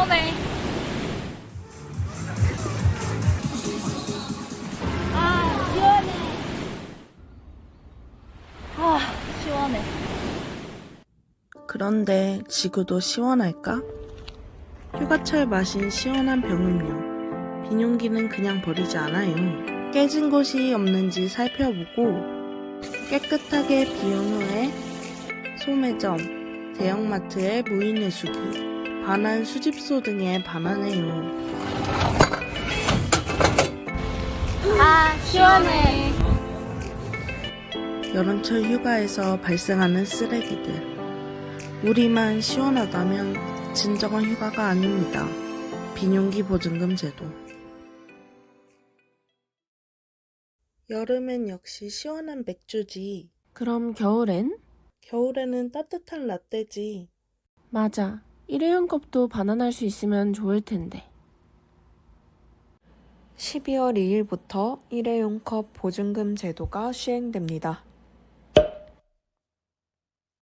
시원해. 아, 시원해. 아, 시원해. 그런데 지구도 시원할까? 휴가철 마신 시원한 병음료. 비용기는 그냥 버리지 않아요. 깨진 곳이 없는지 살펴보고 깨끗하게 비운 후에 소매점, 대형마트의 무인회수기, 반환 수집소 등에 반환해요. 아, 시원해. 여름철 휴가에서 발생하는 쓰레기들. 우리만 시원하다면 진정한 휴가가 아닙니다. 비용기 보증금 제도. 여름엔 역시 시원한 맥주지. 그럼 겨울엔? 겨울에는 따뜻한 라떼지. 맞아. 일회용 컵도 반환할 수 있으면 좋을 텐데. 12월 2일부터 일회용 컵 보증금 제도가 시행됩니다.